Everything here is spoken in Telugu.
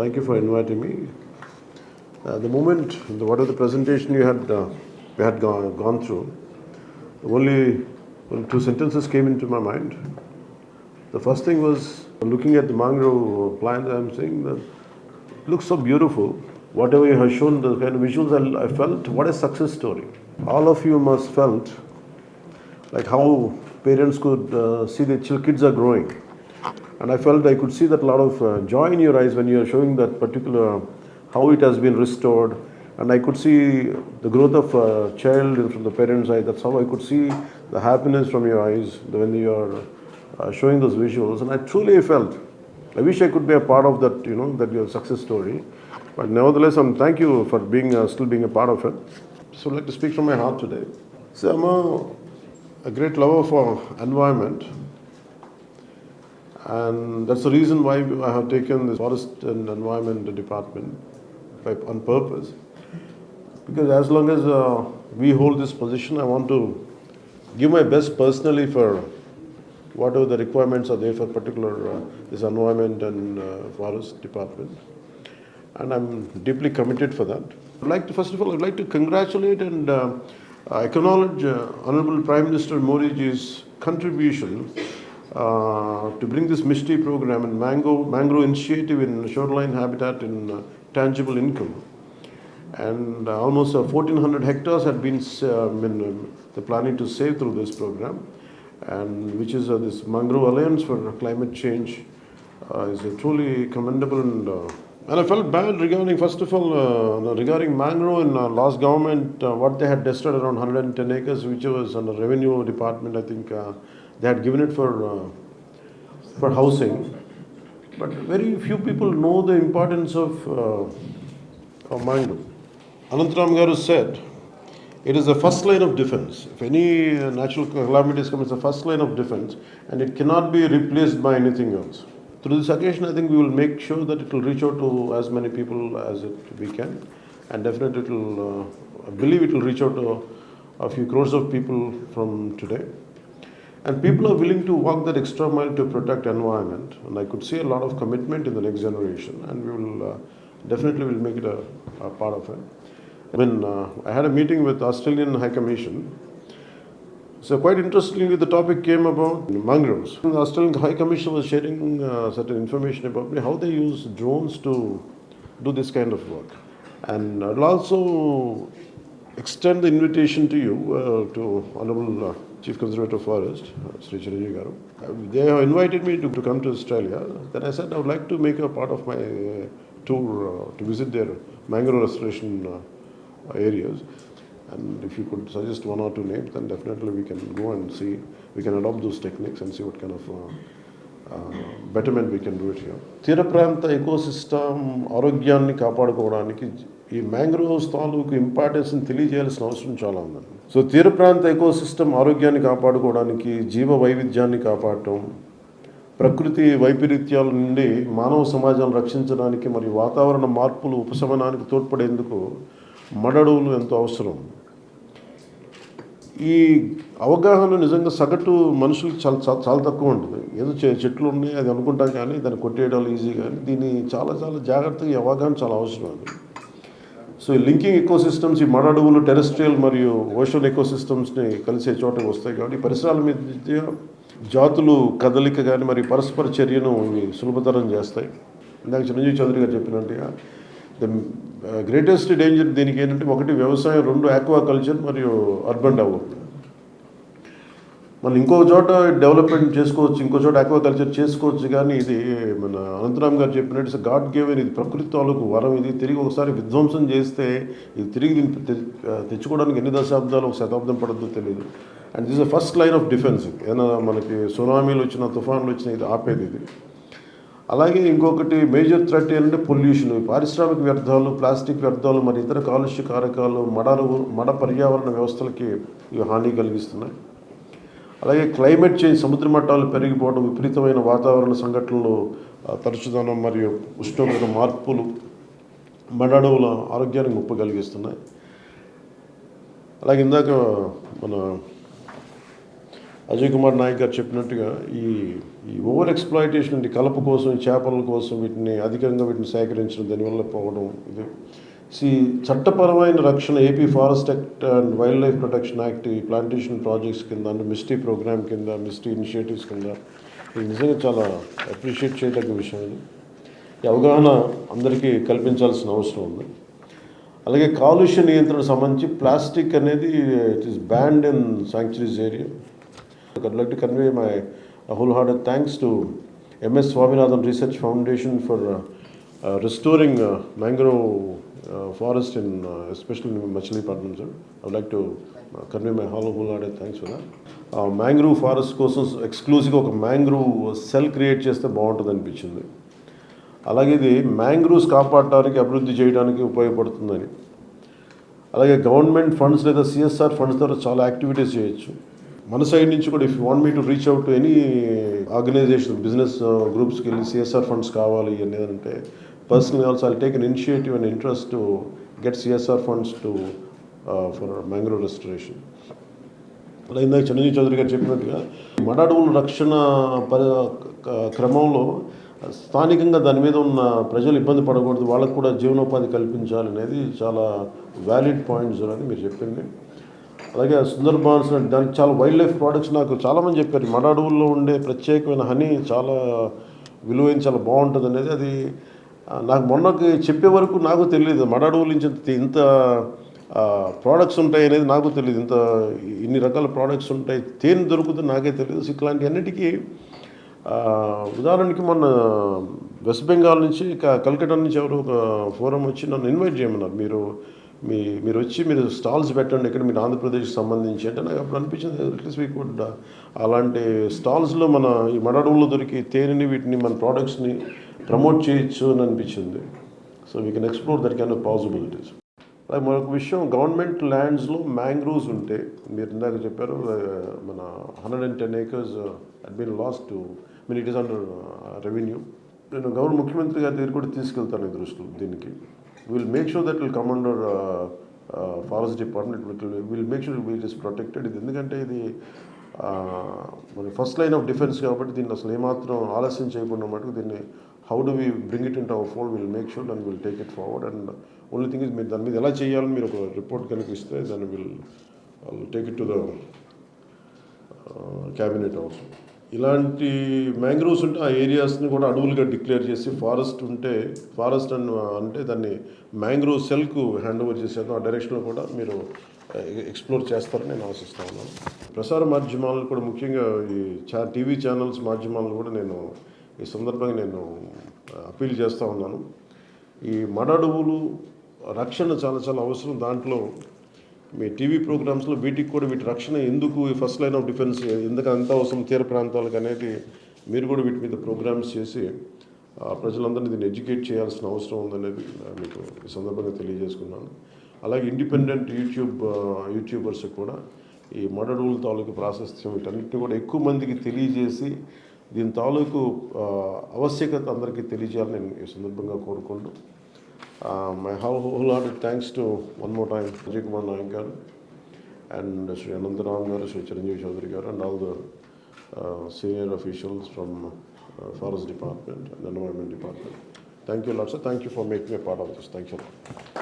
thank you for inviting me. Uh, the moment, the, what the presentation you had, uh, we had gone, gone through, only well, two sentences came into my mind. The first thing was looking at the mangrove plant. I'm saying that it looks so beautiful. Whatever you have shown, the kind of visuals, I, I felt what a success story. All of you must felt like how parents could uh, see their kids are growing. And I felt I could see that lot of uh, joy in your eyes when you are showing that particular how it has been restored. And I could see the growth of a child from the parents' eye. That's how I could see the happiness from your eyes when you are uh, showing those visuals. And I truly felt, I wish I could be a part of that, you know, that your success story. But nevertheless, I'm thank you for being uh, still being a part of it. So I'd like to speak from my heart today. So I'm a, a great lover for environment. And that's the reason why I have taken this forest and environment department on purpose. Because as long as uh, we hold this position, I want to give my best personally for whatever the requirements are there for particular uh, this environment and uh, forest department. And I'm deeply committed for that. I'd like to, first of all, I'd like to congratulate and uh, acknowledge uh, Honorable Prime Minister Modi's contribution uh, to bring this Misty program and Mango, Mangrove Initiative in shoreline habitat in uh, tangible income. And uh, almost uh, 1,400 hectares had been, uh, the planning to save through this program, and which is uh, this Mangrove Alliance for Climate Change uh, is a truly commendable and. Uh, and I felt bad regarding, first of all, uh, regarding mangrove in uh, last government, uh, what they had destroyed around 110 acres, which was under revenue department. I think uh, they had given it for uh, for housing, but very few people know the importance of uh, of mangrove. Anantaram Garu said, it is the first line of defense. If any uh, natural calamities come, it's the first line of defense, and it cannot be replaced by anything else. Through this occasion, I think we will make sure that it will reach out to as many people as it we can, and definitely it will. Uh, I believe it will reach out to a few crores of people from today. And people are willing to walk that extra mile to protect environment, and I could see a lot of commitment in the next generation, and we will uh, definitely will make it a, a part of it. When uh, I had a meeting with Australian High Commission, so quite interestingly, the topic came about mangroves. The Australian High Commission was sharing uh, certain information about how they use drones to do this kind of work, and I'll also extend the invitation to you, uh, to Honorable uh, Chief Conservator of Forest, uh, Sri Chiranjeev Garu. Uh, They have invited me to, to come to Australia. Then I said I would like to make a part of my uh, tour to visit their mangrove restoration uh, areas. And if you could suggest one or two names, then definitely we can go and see, we can adopt those techniques and see what kind of uh, uh, betterment we can do it here. తీర ప్రాంత ఎకోసిస్టమ్ ఆరోగ్యాన్ని కాపాడుకోవడానికి ఈ మ్యాంగ్రోవ్స్ తాలూకు ఇంపార్టెన్స్ని తెలియజేయాల్సిన అవసరం చాలా ఉందండి సో తీర ప్రాంత ఎకోసిస్టమ్ ఆరోగ్యాన్ని కాపాడుకోవడానికి జీవ వైవిధ్యాన్ని కాపాడటం ప్రకృతి వైపరీత్యాల నుండి మానవ సమాజాన్ని రక్షించడానికి మరియు వాతావరణ మార్పులు ఉపశమనానికి తోడ్పడేందుకు మడడవులు ఎంతో అవసరం. ఈ అవగాహన నిజంగా సగటు మనుషులకు చాలా చాలా తక్కువ ఉంటుంది. ఏదో చె- చెట్లు ఉన్నాయి అది అనుకుంటాం కానీ దాన్ని కొట్టేయడం ఈజీ కానీ దీన్ని చాలా చాలా జాగ్రత్తగా అవగాహన చాలా అవసరం అండి సో ఈ లింకింగ్ ఎకోసిస్టమ్స్ ఈ మడ అడవులు టెరెస్ట్రియల్ మరియు ఓషన్ ఎకోసిస్టమ్స్ని కలిసే చోట వస్తాయి కాబట్టి పరిసరాల మీద జాతులు కదలిక కానీ మరి పరస్పర చర్యను ఇవి సులభతరం చేస్తాయి. ఇందాక చిరంజీవి చౌదరి గారు చెప్పినట్టుగా ద గ్రేటెస్ట్ డేంజర్ దీనికి ఏంటంటే ఒకటి వ్యవసాయం రెండు ఆక్వా కల్చర్ మరియు అర్బన్ డెవలప్మెంట్ మళ్ళీ ఇంకో చోట డెవలప్మెంట్ చేసుకోవచ్చు ఇంకో చోట ఆక్వాకల్చర్ చేసుకోవచ్చు కానీ ఇది మన అనంతరామ్ గారు చెప్పినట్టు గాడ్ గేవెన్ ఇది ప్రకృతి తాలూకు వరం. ఇది తిరిగి ఒకసారి విధ్వంసం చేస్తే ఇది తిరిగి దీన్ని తెచ్చుకోవడానికి ఎన్ని దశాబ్దాలు ఒక శతాబ్దం పడద్దో తెలియదు and this first line of defence ఏదైనా మనకి సునామీలు వచ్చిన తుఫాన్లు వచ్చిన ఇది ఆపేది ఇది. అలాగే ఇంకొకటి మేజర్ థ్రెట్ ఏంటంటే పొల్యూషన్ పారిశ్రామిక వ్యర్థాలు ప్లాస్టిక్ వ్యర్థాలు మరి ఇతర కాలుష్య కారకాలు మడలు మడ పర్యావరణ వ్యవస్థలకి ఇవి హాని కలిగిస్తున్నాయి. అలాగే క్లైమేట్ చేంజ్ సముద్ర మట్టాలు పెరిగిపోవడం విపరీతమైన వాతావరణ సంఘటనలు తరచుదనం మరియు ఉష్ణోగ్రత మార్పులు మడడవుల ఆరోగ్యానికి ముప్పు కలిగిస్తున్నాయి. అలాగే ఇందాక మన అజయ్ కుమార్ నాయక్ గారు చెప్పినట్టుగా ఈ ఈ ఓవర్ ఎక్స్ప్లాయిటేషన్ అంటే కలప కోసం చేపల కోసం వీటిని అధికంగా వీటిని సేకరించడం దానివల్ల పోవడం ఇది సి చట్టపరమైన రక్షణ AP forest act and wild life protection act ఈ ప్లాంటేషన్ ప్రాజెక్ట్స్ కింద అంటే మిస్టీ ప్రోగ్రామ్ కింద మిస్టీ ఇనిషియేటివ్స్ కింద ఇది నిజంగా చాలా అప్రిషియేట్ చేయదగ్గ విషయం ఇది. ఈ అవగాహన అందరికీ కల్పించాల్సిన అవసరం ఉంది. అలాగే కాలుష్య నియంత్రణ సంబంధించి ప్లాస్టిక్ అనేది it is banned in sanctuaries area. I'd like to convey my wholehearted thanks to MS Swaminathan Research Foundation for uh, uh, restoring uh, mangrove Uh, forest in, uh, especially in Machilipatnam, sir. I would like to uh, convey my whole- wholehearted thanks for that. Uh, కోసం ఎక్స్క్లూజివ్గా ఒక మ్యాంగ్రూవ్ సెల్ క్రియేట్ చేస్తే బాగుంటుంది అనిపించింది అలాగే ఇది మ్యాంగ్రూవ్స్ కాపాడటానికి అభివృద్ధి చేయడానికి ఉపయోగపడుతుందని అలాగే గవర్నమెంట్ ఫండ్స్ లేదా సిఎస్ఆర్ ఫండ్స్ ద్వారా చాలా యాక్టివిటీస్ చేయొచ్చు మన సైడ్ నుంచి కూడా if want me to reach out to any organisation business గ్రూప్స్కి వెళ్ళి సిఎస్ఆర్ ఫండ్స్ కావాలి అనేది అంటే personal also I take an initiative and interest to get CSR funds to for mangrove restoration అలా ఇందాక చిరంజీవి చౌదరి గారు చెప్పినట్టుగా మడ రక్షణ పరి క్రమంలో స్థానికంగా దాని మీద ఉన్న ప్రజలు ఇబ్బంది పడకూడదు వాళ్ళకు కూడా జీవనోపాధి కల్పించాలి అనేది చాలా వ్యాలిడ్ పాయింట్స్ అని మీరు చెప్పింది. అలాగే సుందర్బాన్స్ దానికి చాలా వైల్డ్ లైఫ్ ప్రోడక్ట్స్ నాకు చాలామంది చెప్పారు. మడ అడవుల్లో ఉండే ప్రత్యేకమైన హనీ చాలా విలువైన చాలా బాగుంటుంది అనేది అది నాకు మొన్నకి చెప్పే వరకు నాకు తెలియదు మడ అడవుల నుంచి ఇంత- ప్రోడక్ట్స్ ఉంటాయి అనేది నాకు తెలియదు ఇంత ఇన్ని రకాల ప్రోడక్ట్స్ ఉంటాయి. తేనె దొరుకుతుంది నాకే తెలియదు ఇట్లాంటి అన్నిటికీ ఉదాహరణకి మొన్న వెస్ట్ బెంగాల్ నుంచి కలకటా నుంచి ఎవరు ఒక ఫోరం వచ్చి నన్ను ఇన్వైట్ చేయమన్నారు. మీరు మీ మీరు వచ్చి మీరు స్టాల్స్ పెట్టండి. ఇక్కడ మీరు ఆంధ్రప్రదేశ్కి సంబంధించి అంటే నాకు అప్పుడు అనిపించింది అట్లీస్ట్ వీ కుడ్ అలాంటి స్టాల్స్లో మన ఈ మడడవుల్లో దొరికి తేనెని వీటిని మన ప్రోడక్ట్స్ని ప్రమోట్ చేయొచ్చు అని అనిపించింది. So we can explore that can possibilities అలాగే మరొక విషయం గవర్నమెంట్ ల్యాండ్స్లో మ్యాంగ్రోవ్స్ ఉంటే మీరు ఇందాక చెప్పారు మన hundred and ten acres at been lost to mean it is under revenue నేను గవర్నర్ ముఖ్యమంత్రి గారి దగ్గర కూడా తీసుకెళ్తాను ఈ దృష్టిలో దీనికి. Will make sure that will come under forest department will make sure will is protected ఇది ఎందుకంటే ఇది మన ఫస్ట్ లైన్ ఆఫ్ డిఫెన్స్ కాబట్టి దీన్ని అసలు ఏమాత్రం ఆలస్యం చేయకుండా మటుకు దీన్ని how do we bring it in our fold will make sure and will take it forward and only thing is మీరు దాని మీద ఎలా చేయాలని మీరు ఒక రిపోర్ట్ కనుక ఇస్తే దాన్ని will take it to the cabinet also ఇలాంటి మ్యాంగ్రోవ్స్ ఉంటే ఆ ఏరియాస్ని కూడా అడవులుగా డిక్లేర్ చేసి ఫారెస్ట్ ఉంటే ఫారెస్ట్ అని అంటే దాన్ని మ్యాంగ్రోవ్ సెల్కు హ్యాండ్ ఓవర్ చేసేదో ఆ డైరెక్షన్లో కూడా మీరు ఎక్స్ప్లోర్ చేస్తారని నేను ఆశిస్తా ఉన్నాను. ప్రసార మాధ్యమాలు కూడా ముఖ్యంగా ఈ చా టీవీ ఛానల్స్ మాధ్యమాలను కూడా నేను ఈ సందర్భంగా నేను అప్పీల్ చేస్తూ ఉన్నాను. ఈ మడడువులు రక్షణ చాలా చాలా అవసరం దాంట్లో. మీ టీవీ ప్రోగ్రామ్స్లో వీటికి కూడా వీటి రక్షణ ఎందుకు ఫస్ట్ లైన్ ఆఫ్ డిఫెన్స్ ఎందుకు అంత అవసరం తీర ప్రాంతాలకు అనేది మీరు కూడా వీటి మీద ప్రోగ్రామ్స్ చేసి ప్రజలందరినీ దీన్ని ఎడ్యుకేట్ చేయాల్సిన అవసరం ఉందనేది మీకు ఈ సందర్భంగా తెలియజేసుకున్నాను. అలాగే ఇండిపెండెంట్ యూట్యూబ్ యూట్యూబర్స్ కూడా ఈ మడడూల తాలూకు ప్రాశస్త్యం వీటన్నిటిని కూడా ఎక్కువ మందికి తెలియజేసి దీని తాలూకు ఆవశ్యకత అందరికీ తెలియజేయాలని నేను ఈ సందర్భంగా కోరుకుంటూ my I have wholehearted thanks to, one more time, Ajay Kumar Nayankar and Sri Anandaram Garu, Sri Chiranjeevi Chaudhary and all the uh, senior officials from uh, Forest Department and Environment Department. Thank you a lot, sir. Thank you for making me a part of this. Thank you